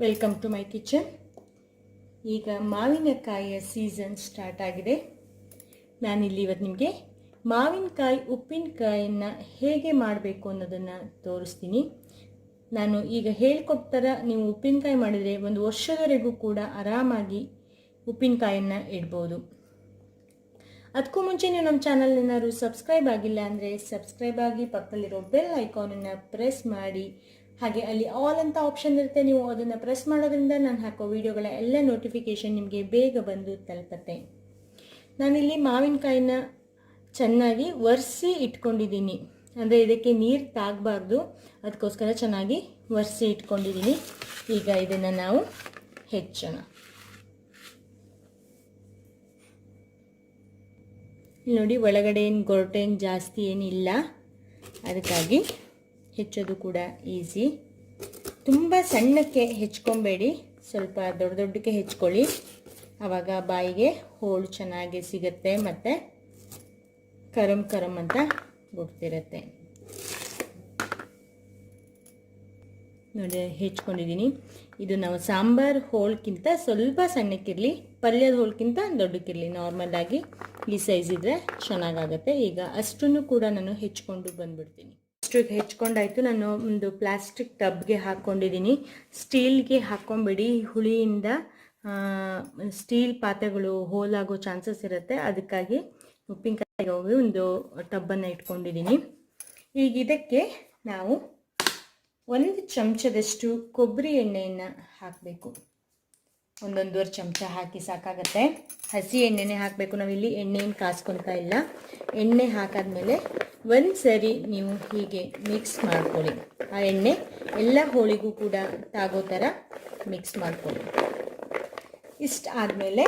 Welcome to my kitchen ಈಗ ಮಾವಿನಕಾಯಿಯ season start ಆಗಿದೆ. ನಾನಿಲ್ಲಿ ಇವತ್ತು ನಿಮಗೆ ಮಾವಿನಕಾಯಿ, ಉಪ್ಪಿನಕಾಯಿಯನ್ನು ಹೇಗೆ ಮಾಡಬೇಕು ಅನ್ನೋದನ್ನು ತೋರಿಸ್ತೀನಿ. ನಾನು ಈಗ ಹೇಳ್ಕೊಡ್ತಾರ ನೀವು ಉಪ್ಪಿನಕಾಯಿ ಮಾಡಿದರೆ ಒಂದು ವರ್ಷದವರೆಗೂ ಕೂಡ ಆರಾಮಾಗಿ ಉಪ್ಪಿನಕಾಯಿಯನ್ನು ಇಡ್ಬೋದು. ಅದಕ್ಕೂ ಮುಂಚೆ ನೀವು ನಮ್ಮ ಚಾನಲ್ ಏನಾದ್ರು ಸಬ್ಸ್ಕ್ರೈಬ್ ಆಗಿಲ್ಲ ಅಂದರೆ ಸಬ್ಸ್ಕ್ರೈಬ್ ಆಗಿ ಪಕ್ಕದಲ್ಲಿರೋ ಬೆಲ್ ಐಕಾನನ್ನು ಪ್ರೆಸ್ ಮಾಡಿ. ಹಾಗೆ ಅಲ್ಲಿ ಆಲ್ ಅಂತ ಆಪ್ಷನ್ ಇರುತ್ತೆ, ನೀವು ಅದನ್ನು ಪ್ರೆಸ್ ಮಾಡೋದ್ರಿಂದ ನಾನು ಹಾಕೋ ವಿಡಿಯೋಗಳ ಎಲ್ಲ ನೋಟಿಫಿಕೇಷನ್ ನಿಮಗೆ ಬೇಗ ಬಂದು ತಲುಪತ್ತೆ. ನಾನಿಲ್ಲಿ ಮಾವಿನಕಾಯಿನ ಚೆನ್ನಾಗಿ ಒರೆಸಿ ಇಟ್ಕೊಂಡಿದ್ದೀನಿ. ಅಂದರೆ ಇದಕ್ಕೆ ನೀರು ತಾಗಬಾರ್ದು ಅದಕ್ಕೋಸ್ಕರ ಚೆನ್ನಾಗಿ ಒರೆಸಿ ಇಟ್ಕೊಂಡಿದ್ದೀನಿ. ಈಗ ಇದನ್ನು ನಾವು ಹೆಚ್ಚೋಣ. ನೋಡಿ, ಒಳಗಡೆ ಏನು ಗೊರಟೇನು ಜಾಸ್ತಿ ಏನಿಲ್ಲ. ಅದಕ್ಕಾಗಿ ಹೆಚ್ಚೋದು ಕೂಡ ಈಸಿ. ತುಂಬ ಸಣ್ಣಕ್ಕೆ ಹೆಚ್ಕೊಬೇಡಿ. ಸ್ವಲ್ಪ ದೊಡ್ಡ ದೊಡ್ಡಕ್ಕೆ ಹೆಚ್ಕೊಳ್ಳಿ. ಆವಾಗ ಬಾಯಿಗೆ ಹೋಳು ಚೆನ್ನಾಗಿ ಸಿಗುತ್ತೆ ಮತ್ತು ಕರಮ್ ಕರಮ್ ಅಂತ ಹೋಗ್ತಿರತ್ತೆ ನೋಡಿ ಹೆಚ್ಕೊಂಡಿದ್ದೀನಿ ಇದು ನಾವು ಸಾಂಬಾರ್ ಹೋಳ್ಕಿಂತ ಸ್ವಲ್ಪ ಸಣ್ಣಕ್ಕಿರಲಿ, ಪಲ್ಯದ ಹೋಳ್ಕಿಂತ ದೊಡ್ಡಕ್ಕಿರಲಿ. ನಾರ್ಮಲ್ ಆಗಿ ಈ ಸೈಜ್ ಇದ್ದರೆ ಚೆನ್ನಾಗಾಗತ್ತೆ. ಈಗ ಅಷ್ಟನ್ನು ಕೂಡ ನಾನು ಹೆಚ್ಕೊಂಡು ಬಂದ್ಬಿಡ್ತೀನಿ. ಅಷ್ಟು ಹೆಚ್ಕೊಂಡಾಯ್ತು. ನಾನು ಒಂದು ಪ್ಲಾಸ್ಟಿಕ್ ಟಬ್ಗೆ ಹಾಕ್ಕೊಂಡಿದ್ದೀನಿ. ಸ್ಟೀಲ್ಗೆ ಹಾಕ್ಕೊಂಬಿಡಿ. ಹುಳಿಯಿಂದ ಸ್ಟೀಲ್ ಪಾತ್ರೆಗಳು ಹೋಲಾಗೋ ಚಾನ್ಸಸ್ ಇರುತ್ತೆ. ಅದಕ್ಕಾಗಿ ಉಪ್ಪಿನಕಾಯಿ ಹೋಗಿ ಒಂದು ಟಬ್ಬನ್ನು ಇಟ್ಕೊಂಡಿದ್ದೀನಿ. ಈಗ ಇದಕ್ಕೆ ನಾವು ಒಂದು ಚಮಚದಷ್ಟು ಕೊಬ್ಬರಿ ಎಣ್ಣೆಯನ್ನು ಹಾಕಬೇಕು. ಒಂದೊಂದೂವರೆ ಚಮಚ ಹಾಕಿ ಸಾಕಾಗತ್ತೆ. ಹಸಿ ಎಣ್ಣೆನೇ ಹಾಕಬೇಕು. ನಾವಿಲ್ಲಿ ಎಣ್ಣೆಯನ್ನು ಕಾಸ್ಕೊತಾ ಇಲ್ಲ. ಎಣ್ಣೆ ಹಾಕಾದ್ಮೇಲೆ ಒಂದು ಸರಿ ನೀವು ಹೀಗೆ ಮಿಕ್ಸ್ ಮಾಡ್ಕೊಳ್ಳಿ. ಆ ಎಣ್ಣೆ ಎಲ್ಲ ಹೋಳಿಗೂ ಕೂಡ ತಾಗೋ ಥರ ಮಿಕ್ಸ್ ಮಾಡ್ಕೊಳ್ಳಿ. ಇಷ್ಟ ಆದಮೇಲೆ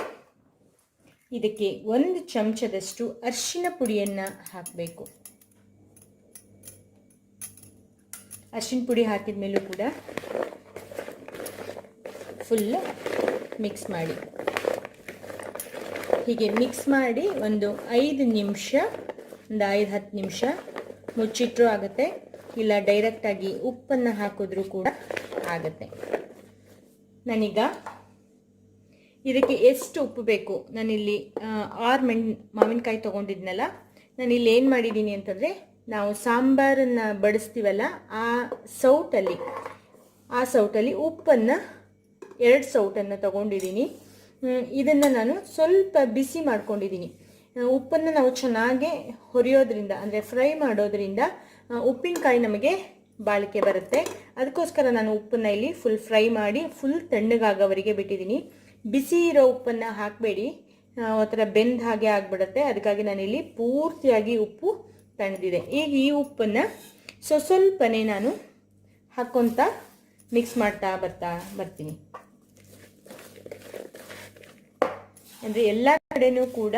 ಇದಕ್ಕೆ ಒಂದು ಚಮಚದಷ್ಟು ಅರಿಶಿನ ಪುಡಿಯನ್ನು ಹಾಕಬೇಕು. ಅರಿಶಿನ ಪುಡಿ ಹಾಕಿದ ಮೇಲೂ ಕೂಡ ಫುಲ್ ಮಿಕ್ಸ್ ಮಾಡಿ. ಹೀಗೆ ಮಿಕ್ಸ್ ಮಾಡಿ ಒಂದು ಐದು ನಿಮಿಷ ಒಂದು ಐದು ಹತ್ತು ನಿಮಿಷ ಮುಚ್ಚಿಟ್ಟರೂ ಆಗುತ್ತೆ. ಇಲ್ಲ ಡೈರೆಕ್ಟಾಗಿ ಉಪ್ಪನ್ನು ಹಾಕಿದ್ರೂ ಕೂಡ ಆಗುತ್ತೆ. ನಾನೀಗ ಇದಕ್ಕೆ ಎಷ್ಟು ಉಪ್ಪು ಬೇಕು? ನಾನಿಲ್ಲಿ ಆರು ಮೆಣ್, ಮಾವಿನಕಾಯಿ ತೊಗೊಂಡಿದ್ನಲ್ಲ, ನಾನಿಲ್ಲಿ ಏನು ಮಾಡಿದ್ದೀನಿ ಅಂತಂದರೆ, ನಾವು ಸಾಂಬಾರನ್ನು ಬಡಿಸ್ತೀವಲ್ಲ, ಆ ಸೌಟಲ್ಲಿ ಆ ಸೌಟಲ್ಲಿ ಉಪ್ಪನ್ನು, ಎರಡು ಸೌಟನ್ನು ತೊಗೊಂಡಿದ್ದೀನಿ ಇದನ್ನು ನಾನು ಸ್ವಲ್ಪ ಬಿಸಿ ಮಾಡ್ಕೊಂಡಿದ್ದೀನಿ ಉಪ್ಪನ್ನು ನಾವು ಚೆನ್ನಾಗಿ ಹೊರಿಯೋದ್ರಿಂದ, ಅಂದರೆ ಫ್ರೈ ಮಾಡೋದ್ರಿಂದ ಉಪ್ಪಿನಕಾಯಿ ನಮಗೆ ಬಾಳಿಕೆ ಬರುತ್ತೆ. ಅದಕ್ಕೋಸ್ಕರ ನಾನು ಉಪ್ಪನ್ನು ಇಲ್ಲಿ ಫುಲ್ ಫ್ರೈ ಮಾಡಿ ಫುಲ್ ತಣ್ಣಗಾಗೋವರೆಗೆ ಬಿಟ್ಟಿದ್ದೀನಿ. ಬಿಸಿ ಇರೋ ಉಪ್ಪನ್ನು ಹಾಕಬೇಡಿ. ಒಂಥರ ಬೆಂದ ಹಾಗೆ ಆಗಿಬಿಡುತ್ತೆ. ಅದಕ್ಕಾಗಿ ನಾನಿಲ್ಲಿ ಪೂರ್ತಿಯಾಗಿ ಉಪ್ಪು ತಣ್ಣದಿದೆ ಈಗ ಈ ಉಪ್ಪನ್ನು ಸೊ ಸ್ವಲ್ಪನೇ ನಾನು ಹಾಕ್ಕೊತ ಮಿಕ್ಸ್ ಮಾಡ್ತಾ ಬರ್ತಾ ಬರ್ತೀನಿ. ಅಂದರೆ ಎಲ್ಲ ಕಡೆಯೂ ಕೂಡ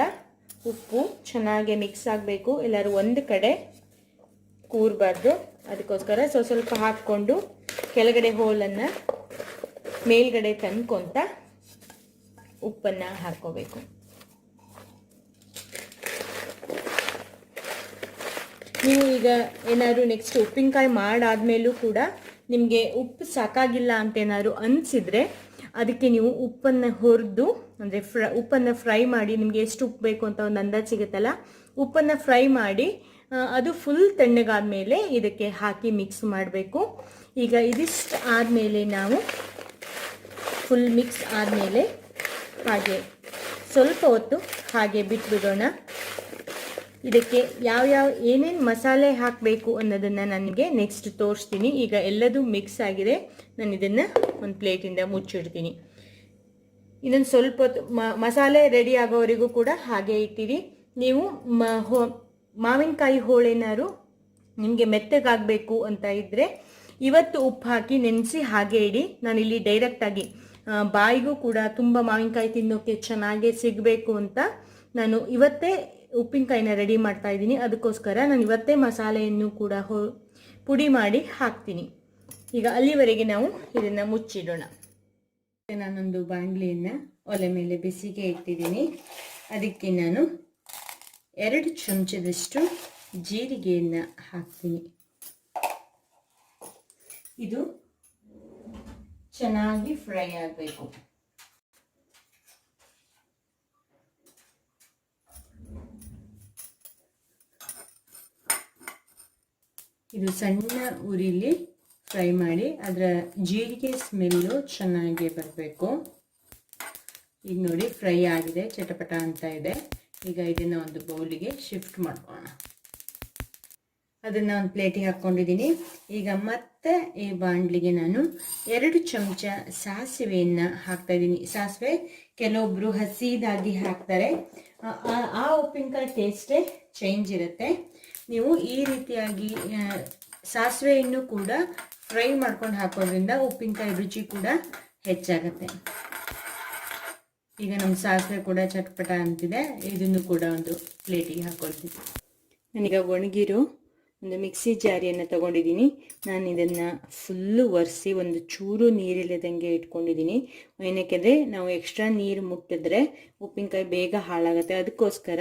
ಉಪ್ಪು ಚೆನ್ನಾಗಿ ಮಿಕ್ಸ್ ಆಗಬೇಕು. ಎಲ್ಲರೂ ಒಂದು ಕಡೆ ಕೂರಬಾರ್ದು. ಅದಕ್ಕೋಸ್ಕರ ಸೊ ಸ್ವಲ್ಪ ಹಾಕ್ಕೊಂಡು ಕೆಳಗಡೆ ಹೋಲನ್ನು ಮೇಲ್ಗಡೆ ತಂದ್ಕೊಂತ ಉಪ್ಪನ್ನು ಹಾಕ್ಕೋಬೇಕು. ನೀವು ಈಗ ಏನಾದರೂ ನೆಕ್ಸ್ಟ್ ಉಪ್ಪಿನಕಾಯಿ ಮಾಡಾದ್ಮೇಲೂ ಕೂಡ ನಿಮಗೆ ಉಪ್ಪು ಸಾಕಾಗಿಲ್ಲ ಅಂತೇನಾದ್ರು ಅನಿಸಿದರೆ ಅದಕ್ಕೆ ನೀವು ಉಪ್ಪನ್ನು ಹುರಿದು, ಅಂದರೆ ಫ್ರ, ಉಪ್ಪನ್ನು ಫ್ರೈ ಮಾಡಿ ನಿಮಗೆ ಎಷ್ಟು ಉಪ್ಪು ಬೇಕು ಅಂತ ಒಂದು ಅಂದಾಜು ಸಿಗುತ್ತಲ್ಲ, ಉಪ್ಪನ್ನು ಫ್ರೈ ಮಾಡಿ ಅದು ಫುಲ್ ತಣ್ಣಗಾದ್ಮೇಲೆ ಇದಕ್ಕೆ ಹಾಕಿ ಮಿಕ್ಸ್ ಮಾಡಬೇಕು. ಈಗ ಇದಿಷ್ಟು ಆದಮೇಲೆ ನಾವು ಫುಲ್ ಮಿಕ್ಸ್ ಆದಮೇಲೆ ಹಾಗೆ ಸ್ವಲ್ಪ ಹೊತ್ತು ಹಾಗೆ ಬಿಟ್ಬಿಡೋಣ. ಇದಕ್ಕೆ ಯಾವ್ಯಾವ ಏನೇನು ಮಸಾಲೆ ಹಾಕಬೇಕು ಅನ್ನೋದನ್ನು ನನಗೆ ನೆಕ್ಸ್ಟ್ ತೋರಿಸ್ತೀನಿ. ಈಗ ಎಲ್ಲದೂ ಮಿಕ್ಸ್ ಆಗಿದೆ. ನಾನು ಇದನ್ನು ಒಂದು ಪ್ಲೇಟಿಂದ ಮುಚ್ಚಿಡ್ತೀನಿ. ಇನ್ನೊಂದು ಸ್ವಲ್ಪ ಮಸಾಲೆ ರೆಡಿ ಆಗೋವರೆಗೂ ಕೂಡ ಹಾಗೆ ಇಟ್ಟಿರಿ. ನೀವು ಮ, ಹೋ, ಮಾವಿನಕಾಯಿ ಹೋಳೇನಾರು ನಿಮಗೆ ಮೆತ್ತಗಾಗಬೇಕು ಅಂತ ಇದ್ದರೆ ಇವತ್ತು ಉಪ್ಪು ಹಾಕಿ ನೆನೆಸಿ ಹಾಗೆ ಇಡಿ. ನಾನಿಲ್ಲಿ ಡೈರೆಕ್ಟಾಗಿ ಬಾಯಿಗೂ ಕೂಡ ತುಂಬ ಮಾವಿನಕಾಯಿ ತಿನ್ನೋಕ್ಕೆ ಚೆನ್ನಾಗೇ ಸಿಗಬೇಕು ಅಂತ ನಾನು ಇವತ್ತೇ ಉಪ್ಪಿನಕಾಯಿನ ರೆಡಿ ಮಾಡ್ತಾ ಇದ್ದೀನಿ. ಅದಕ್ಕೋಸ್ಕರ ನಾನು ಇವತ್ತೇ ಮಸಾಲೆಯನ್ನು ಕೂಡ ಹೋ, ಪುಡಿ ಮಾಡಿ ಹಾಕ್ತೀನಿ. ಈಗ ಅಲ್ಲಿವರೆಗೆ ನಾವು ಇದನ್ನು ಮುಚ್ಚಿಡೋಣ. ನಾನೊಂದು ಬಾಣಲಿಯನ್ನು ಒಲೆ ಮೇಲೆ ಬಿಸಿಗೆ ಇಟ್ಟಿದ್ದೀನಿ. ಅದಕ್ಕೆ ನಾನು ಎರಡು ಚಮಚದಷ್ಟು ಜೀರಿಗೆಯನ್ನು ಹಾಕ್ತೀನಿ. ಇದು ಚೆನ್ನಾಗಿ ಫ್ರೈ ಆಗಬೇಕು. ಇದು ಸಣ್ಣ ಉರಿಲಿ ಫ್ರೈ ಮಾಡಿ ಅದರ ಜೀರಿಗೆ ಸ್ಮೆಲ್ಲು ಚೆನ್ನಾಗಿ ಬರಬೇಕು. ಈಗ ನೋಡಿ ಫ್ರೈ ಆಗಿದೆ, ಚಟಪಟ ಅಂತ ಇದೆ. ಈಗ ಇದನ್ನು ಒಂದು ಬೌಲಿಗೆ ಶಿಫ್ಟ್ ಮಾಡ್ಕೊಳ್ಳೋಣ. ಅದನ್ನು ಒಂದು ಪ್ಲೇಟಿಗೆ ಹಾಕ್ಕೊಂಡಿದ್ದೀನಿ. ಈಗ ಮತ್ತೆ ಈ ಬಾಣಲಿಗೆ ನಾನು ಎರಡು ಚಮಚ ಸಾಸಿವೆಯನ್ನು ಹಾಕ್ತಾ ಇದ್ದೀನಿ. ಸಾಸಿವೆ ಕೆಲವೊಬ್ಬರು ಹಸಿದಾಗಿ ಹಾಕ್ತಾರೆ. ಆ- ಉಪ್ಪಿನಕಾಯಿ ಟೇಸ್ಟೇ ಚೇಂಜ್ ಇರುತ್ತೆ. ನೀವು ಈ ರೀತಿಯಾಗಿ ಸಾಸಿವೆಯನ್ನು ಕೂಡ ಫ್ರೈ ಮಾಡ್ಕೊಂಡು ಹಾಕೋದ್ರಿಂದ ಉಪ್ಪಿನಕಾಯಿ ರುಚಿ ಕೂಡ ಹೆಚ್ಚಾಗುತ್ತೆ. ಈಗ ನಮ್ಮ ಸಾಸಿವೆ ಕೂಡ ಚಟ್ಪಟ ಅಂತಿದೆ. ಇದನ್ನು ಕೂಡ ಒಂದು ಪ್ಲೇಟಿಗೆ ಹಾಕೊಳ್ತೀವಿ ನಾನೀಗ ಒಣಗಿರು ಒಂದು ಮಿಕ್ಸಿ ಜಾರಿಯನ್ನು ತಗೊಂಡಿದ್ದೀನಿ. ನಾನು ಇದನ್ನು ಫುಲ್ಲು ಒರೆಸಿ ಒಂದು ಚೂರು ನೀರಿಲ್ಲದಂಗೆ ಇಟ್ಕೊಂಡಿದ್ದೀನಿ. ಏನಕ್ಕೆಂದರೆ ನಾವು ಎಕ್ಸ್ಟ್ರಾ ನೀರು ಮುಟ್ಟಿದ್ರೆ ಉಪ್ಪಿನಕಾಯಿ ಬೇಗ ಹಾಳಾಗುತ್ತೆ. ಅದಕ್ಕೋಸ್ಕರ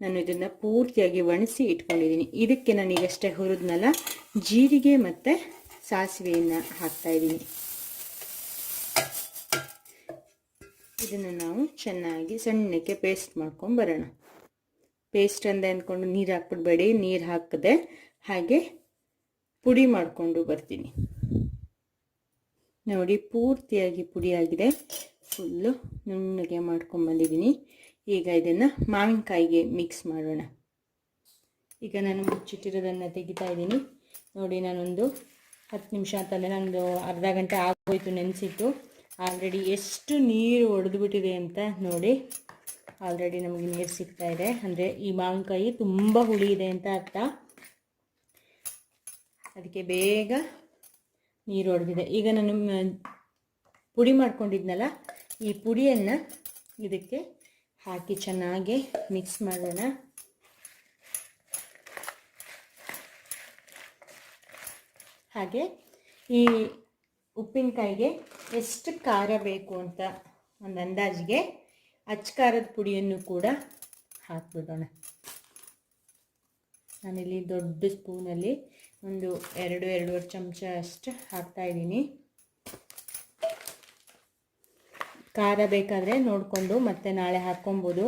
ನಾನು ಇದನ್ನು ಪೂರ್ತಿಯಾಗಿ ಒಣಸಿ ಇಟ್ಕೊಂಡಿದ್ದೀನಿ. ಇದಕ್ಕೆ ನಾನು ಈಗಷ್ಟೇ ಹುರಿದ್ನಲ್ಲ, ಜೀರಿಗೆ ಮತ್ತು ಸಾಸಿವೆಯನ್ನು ಹಾಕ್ತಾಯಿದ್ದೀನಿ ಇದನ್ನು ನಾವು ಚೆನ್ನಾಗಿ ಸಣ್ಣಕ್ಕೆ ಪೇಸ್ಟ್ ಮಾಡ್ಕೊಂಡು ಬರೋಣ. ಪೇಸ್ಟ್ ಅಂದೆ ಅಂದ್ಕೊಂಡು ನೀರು ಹಾಕ್ಬಿಡ್ಬೇಡಿ, ನೀರು ಹಾಕದೆ ಹಾಗೆ ಪುಡಿ ಮಾಡಿಕೊಂಡು ಬರ್ತೀನಿ. ನೋಡಿ, ಪೂರ್ತಿಯಾಗಿ ಪುಡಿಯಾಗಿದೆ ಫುಲ್ಲು ನುಣ್ಣಗೆ ಮಾಡ್ಕೊಂಡ್ಬಂದಿದ್ದೀನಿ ಈಗ ಇದನ್ನು ಮಾವಿನಕಾಯಿಗೆ ಮಿಕ್ಸ್ ಮಾಡೋಣ. ಈಗ ನಾನು ಮುಚ್ಚಿಟ್ಟಿರೋದನ್ನು ತೆಗಿತಾ ಇದ್ದೀನಿ ನೋಡಿ, ನಾನೊಂದು ಹತ್ತು ನಿಮಿಷ ಅಂತಲೇ ನಂದು ಅರ್ಧ ಗಂಟೆ ಆಗೋಯ್ತು ನೆನೆಸಿಟ್ಟು. ಆಲ್ರೆಡಿ ಎಷ್ಟು ನೀರು ಒಡೆದುಬಿಟ್ಟಿದೆ ಅಂತ ನೋಡಿ. ಆಲ್ರೆಡಿ ನಮಗೆ ನೀರು ಸಿಗ್ತಾ ಇದೆ. ಅಂದರೆ ಈ ಮಾವಿನಕಾಯಿ ತುಂಬ ಹುಳಿ ಇದೆ ಅಂತ ಅರ್ಥ. ಅದಕ್ಕೆ ಬೇಗ ನೀರು ಒಡೆದಿದೆ. ಈಗ ನಾನು ಪುಡಿ ಮಾಡ್ಕೊಂಡಿದ್ನಲ್ಲ, ಈ ಪುಡಿಯನ್ನು ಇದಕ್ಕೆ ಹಾಕಿ ಚೆನ್ನಾಗಿ ಮಿಕ್ಸ್ ಮಾಡೋಣ. ಹಾಗೆ ಈ ಉಪ್ಪಿನಕಾಯಿಗೆ ಎಷ್ಟು ಖಾರ ಬೇಕು ಅಂತ ಒಂದು ಅಂದಾಜಿಗೆ ಅಚ್ಚ ಖಾರದ ಪುಡಿಯನ್ನು ಕೂಡ ಹಾಕ್ಬಿಡೋಣ. ನಾನಿಲ್ಲಿ ದೊಡ್ಡ ಸ್ಪೂನಲ್ಲಿ ಒಂದು ಎರಡು ಎರಡೂವರೆ ಚಮಚ ಅಷ್ಟು ಹಾಕ್ತಾ ಇದ್ದೀನಿ. ಖಾರ ಬೇಕಾದರೆ ನೋಡಿಕೊಂಡು ಮತ್ತೆ ನಾಳೆ ಹಾಕ್ಕೊಬೋದು.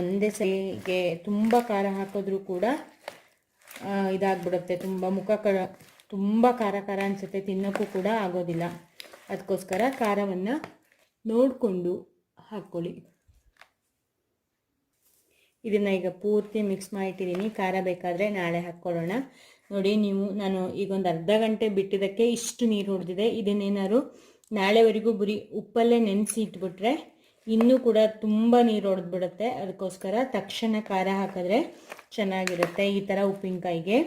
ಒಂದೇ ಸಲಿಗೆ ತುಂಬ ಖಾರ ಹಾಕಿದ್ರೂ ಕೂಡ ಇದಾಗ್ಬಿಡುತ್ತೆ. ತುಂಬ ಮುಖ ಕ ತುಂಬ ಖಾರ ಖಾರ ಅನಿಸುತ್ತೆ, ತಿನ್ನೋಕ್ಕೂ ಕೂಡ ಆಗೋದಿಲ್ಲ. ಅದಕ್ಕೋಸ್ಕರ ಖಾರವನ್ನು ನೋಡಿಕೊಂಡು ಹಾಕ್ಕೊಳ್ಳಿ. ಇದನ್ನು ಈಗ ಪೂರ್ತಿ ಮಿಕ್ಸ್ ಮಾಡಿಟ್ಟಿದ್ದೀನಿ. ಖಾರ ಬೇಕಾದರೆ ನಾಳೆ ಹಾಕ್ಕೊಳ್ಳೋಣ. ನೋಡಿ, ನೀವು, ನಾನು ಈಗ ಒಂದು ಅರ್ಧ ಗಂಟೆ ಬಿಟ್ಟಿದ್ದಕ್ಕೆ ಇಷ್ಟು ನೀರು ಹೊಡೆದಿದೆ ಇದನ್ನೇನಾದ್ರು ನಾಳೆವರೆಗೂ ಬುರಿ ಉಪ್ಪಲ್ಲೇ ನೆನೆಸಿ ಇಟ್ಬಿಟ್ರೆ ಇನ್ನೂ ಕೂಡ ತುಂಬ ನೀರು ಹೊಡೆದ್ಬಿಡುತ್ತೆ ಅದಕ್ಕೋಸ್ಕರ ತಕ್ಷಣ ಖಾರ ಹಾಕಿದ್ರೆ ಚೆನ್ನಾಗಿರುತ್ತೆ ಈ ಥರ ಉಪ್ಪಿನಕಾಯಿಗೆ.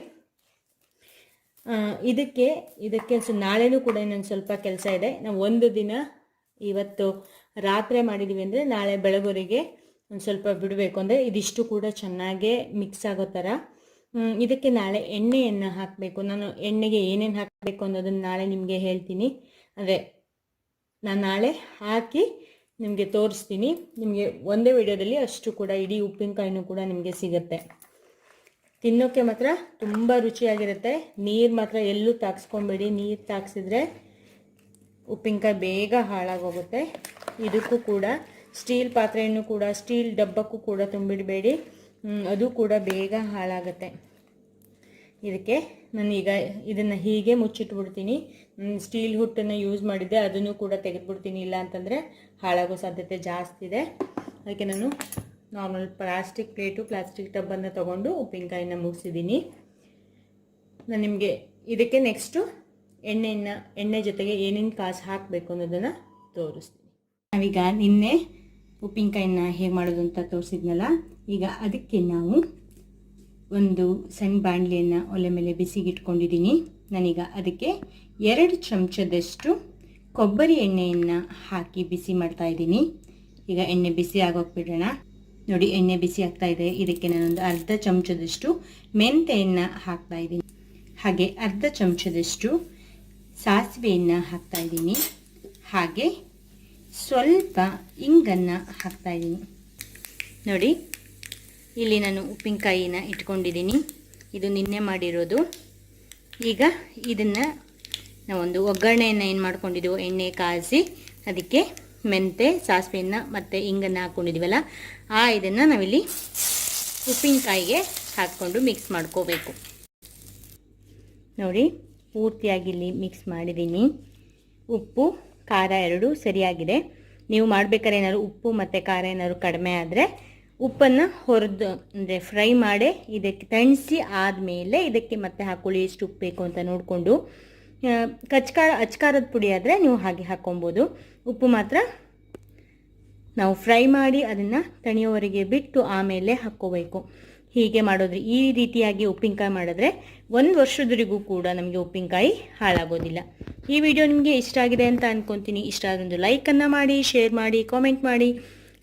ಇದಕ್ಕೆ ಇದಕ್ಕೆ ನಾಳೆನೂ ಕೂಡ ಇನ್ನೊಂದು ಸ್ವಲ್ಪ ಕೆಲಸ ಇದೆ. ನಾವು ಒಂದು ದಿನ ಇವತ್ತು ರಾತ್ರಿ ಮಾಡಿದ್ದೀವಿ ಅಂದರೆ ನಾಳೆ ಬೆಳಗುವರೆಗೆ ಒಂದು ಸ್ವಲ್ಪ ಬಿಡಬೇಕು. ಅಂದರೆ ಇದಿಷ್ಟು ಕೂಡ ಚೆನ್ನಾಗೇ ಮಿಕ್ಸ್ ಆಗೋ ಥರ ಇದಕ್ಕೆ ನಾಳೆ ಎಣ್ಣೆಯನ್ನು ಹಾಕಬೇಕು. ನಾನು ಎಣ್ಣೆಗೆ ಏನೇನು ಹಾಕಬೇಕು ಅನ್ನೋದನ್ನು ನಾಳೆ ನಿಮಗೆ ಹೇಳ್ತೀನಿ. ಅದೇ, ನಾನು ನಾಳೆ ಹಾಕಿ ನಿಮಗೆ ತೋರಿಸ್ತೀನಿ. ನಿಮಗೆ ಒಂದೇ ವಿಡಿಯೋದಲ್ಲಿ ಅಷ್ಟು ಕೂಡ, ಇಡೀ ಉಪ್ಪಿನಕಾಯಿನೂ ಕೂಡ ನಿಮಗೆ ಸಿಗುತ್ತೆ. ತಿನ್ನೋಕ್ಕೆ ಮಾತ್ರ ತುಂಬ ರುಚಿಯಾಗಿರುತ್ತೆ. ನೀರು ಮಾತ್ರ ಎಲ್ಲೂ ತಾಗಿಸ್ಕೊಂಬೇಡಿ. ನೀರು ತಾಕ್ಸಿದ್ರೆ ಉಪ್ಪಿನಕಾಯಿ ಬೇಗ ಹಾಳಾಗೋಗುತ್ತೆ. ಇದಕ್ಕೂ ಕೂಡ ಸ್ಟೀಲ್ ಪಾತ್ರೆಯನ್ನು ಕೂಡ, ಸ್ಟೀಲ್ ಡಬ್ಬಕ್ಕೂ ಕೂಡ ತುಂಬಿಡಬೇಡಿ. ಅದು ಕೂಡ ಬೇಗ ಹಾಳಾಗುತ್ತೆ. ಇದಕ್ಕೆ ನಾನು ಈಗ ಇದನ್ನು ಹೀಗೆ ಮುಚ್ಚಿಟ್ಬಿಡ್ತೀನಿ. ಸ್ಟೀಲ್ ಹುಟ್ಟನ್ನು ಯೂಸ್ ಮಾಡಿದ್ದೆ, ಅದನ್ನು ಕೂಡ ತೆಗೆದುಬಿಡ್ತೀನಿ. ಇಲ್ಲ ಅಂತಂದರೆ ಹಾಳಾಗೋ ಸಾಧ್ಯತೆ ಜಾಸ್ತಿ ಇದೆ. ಅದಕ್ಕೆ ನಾನು ನಾರ್ಮಲ್ ಪ್ಲಾಸ್ಟಿಕ್ ಪ್ಲೇಟು ಪ್ಲಾಸ್ಟಿಕ್ ಟಬ್ಬನ್ನು ತೊಗೊಂಡು ಉಪ್ಪಿನಕಾಯಿನ ಮುಗಿಸಿದ್ದೀನಿ. ನಾನು ನಿಮಗೆ ಇದಕ್ಕೆ ನೆಕ್ಸ್ಟು ಎಣ್ಣೆಯನ್ನು, ಎಣ್ಣೆ ಜೊತೆಗೆ ಏನೇನು ಕಾಸು ಹಾಕಬೇಕು ಅನ್ನೋದನ್ನು ತೋರಿಸ್ತೀನಿ. ನಾವೀಗ ನಿನ್ನೆ ಉಪ್ಪಿನಕಾಯಿನ ಹೇಗೆ ಮಾಡೋದು ಅಂತ ತೋರಿಸಿದ್ನಲ್ಲ, ಈಗ ಅದಕ್ಕೆ ನಾವು ಒಂದು ಸಣ್ಣ ಬಾಣಲಿಯನ್ನು ಒಲೆ ಮೇಲೆ ಬಿಸಿಗಿಟ್ಕೊಂಡಿದ್ದೀನಿ. ನಾನೀಗ ಅದಕ್ಕೆ ಎರಡು ಚಮಚದಷ್ಟು ಕೊಬ್ಬರಿ ಎಣ್ಣೆಯನ್ನು ಹಾಕಿ ಬಿಸಿ ಮಾಡ್ತಾ ಇದ್ದೀನಿ. ಈಗ ಎಣ್ಣೆ ಬಿಸಿ ಆಗೋಕೆ ಬಿಡೋಣ ನೋಡಿ, ಎಣ್ಣೆ ಬಿಸಿ ಆಗ್ತಾ ಇದೆ. ಇದಕ್ಕೆ ನಾನೊಂದು ಅರ್ಧ ಚಮಚದಷ್ಟು ಮೆಂತೆಯನ್ನು ಹಾಕ್ತಾ ಇದ್ದೀನಿ. ಹಾಗೆ ಅರ್ಧ ಚಮಚದಷ್ಟು ಸಾಸಿವೆಯನ್ನು ಹಾಕ್ತಾ ಇದ್ದೀನಿ. ಹಾಗೆ ಸ್ವಲ್ಪ ಇಂಗನ್ನು ಹಾಕ್ತಾ ಇದ್ದೀನಿ. ನೋಡಿ, ಇಲ್ಲಿ ನಾನು ಉಪ್ಪಿನಕಾಯಿನ ಇಟ್ಕೊಂಡಿದ್ದೀನಿ. ಇದು ನಿನ್ನೆ ಮಾಡಿರೋದು. ಈಗ ಇದನ್ನು ನಾವೊಂದು ಒಗ್ಗರಣೆಯನ್ನು ಏನು ಮಾಡ್ಕೊಂಡಿದ್ದೆವು ಎಣ್ಣೆ ಕಾಯಿಸಿ ಅದಕ್ಕೆ ಮೆಂತೆ, ಸಾಸಿವೆಯನ್ನು ಮತ್ತು ಇಂಗನ್ನು ಹಾಕ್ಕೊಂಡಿದ್ದೀವಲ್ಲ ಆ ಇದನ್ನು ನಾವಿಲ್ಲಿ ಉಪ್ಪಿನಕಾಯಿಗೆ ಹಾಕ್ಕೊಂಡು ಮಿಕ್ಸ್ ಮಾಡ್ಕೋಬೇಕು. ನೋಡಿ, ಪೂರ್ತಿಯಾಗಿ ಇಲ್ಲಿ ಮಿಕ್ಸ್ ಮಾಡಿದ್ದೀನಿ. ಉಪ್ಪು, ಖಾರ ಎರಡು ಸರಿಯಾಗಿದೆ. ನೀವು ಮಾಡ್ಬೇಕಾದ್ರೆ ಏನಾದ್ರು ಉಪ್ಪು ಮತ್ತು ಖಾರ ಏನಾದ್ರು ಕಡಿಮೆ ಆದರೆ ಉಪ್ಪನ್ನು ಹೊರದು, ಅಂದರೆ ಫ್ರೈ ಮಾಡಿ ಇದಕ್ಕೆ, ತಣಿಸಿ ಆದಮೇಲೆ ಇದಕ್ಕೆ ಮತ್ತೆ ಹಾಕೊಳ್ಳಿ, ಎಷ್ಟು ಉಪ್ಪು ಬೇಕು ಅಂತ ನೋಡಿಕೊಂಡು. ಕಚ್ಕಾರ, ಅಚ್ಕಾರದ ಪುಡಿ ಆದರೆ ನೀವು ಹಾಗೆ ಹಾಕ್ಕೊಬೋದು ಉಪ್ಪು ಮಾತ್ರ ನಾವು ಫ್ರೈ ಮಾಡಿ ಅದನ್ನು ತಣಿಯೋವರೆಗೆ ಬಿಟ್ಟು ಆಮೇಲೆ ಹಾಕ್ಕೋಬೇಕು. ಹೀಗೆ ಮಾಡೋದ್ರೆ ಈ ರೀತಿಯಾಗಿ ಉಪ್ಪಿನಕಾಯಿ ಮಾಡಿದ್ರೆ ಒಂದು ವರ್ಷದವರೆಗೂ ಕೂಡ ನಮಗೆ ಉಪ್ಪಿನಕಾಯಿ ಹಾಳಾಗೋದಿಲ್ಲ. ಈ ವಿಡಿಯೋ ನಿಮಗೆ ಇಷ್ಟ ಆಗಿದೆ ಅಂತ ಅನ್ಕೊತೀನಿ. ಇಷ್ಟ ಆದೊಂದು ಲೈಕನ್ನು ಮಾಡಿ ಶೇರ್ ಮಾಡಿ ಕಾಮೆಂಟ್ ಮಾಡಿ.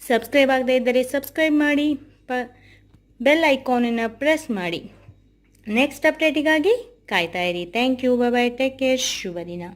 ಸಬ್ಸ್ಕ್ರೈಬ್ ಆಗದೇ ಇದ್ದರೆ ಸಬ್ಸ್ಕ್ರೈಬ್ ಮಾಡಿ. ಪ ಬೆಲ್ ಐಕಾನನ್ನು ಪ್ರೆಸ್ ಮಾಡಿ. ನೆಕ್ಸ್ಟ್ ಅಪ್ಡೇಟಿಗಾಗಿ કાયતા એરી thank you bye bye take care Shumbh Dana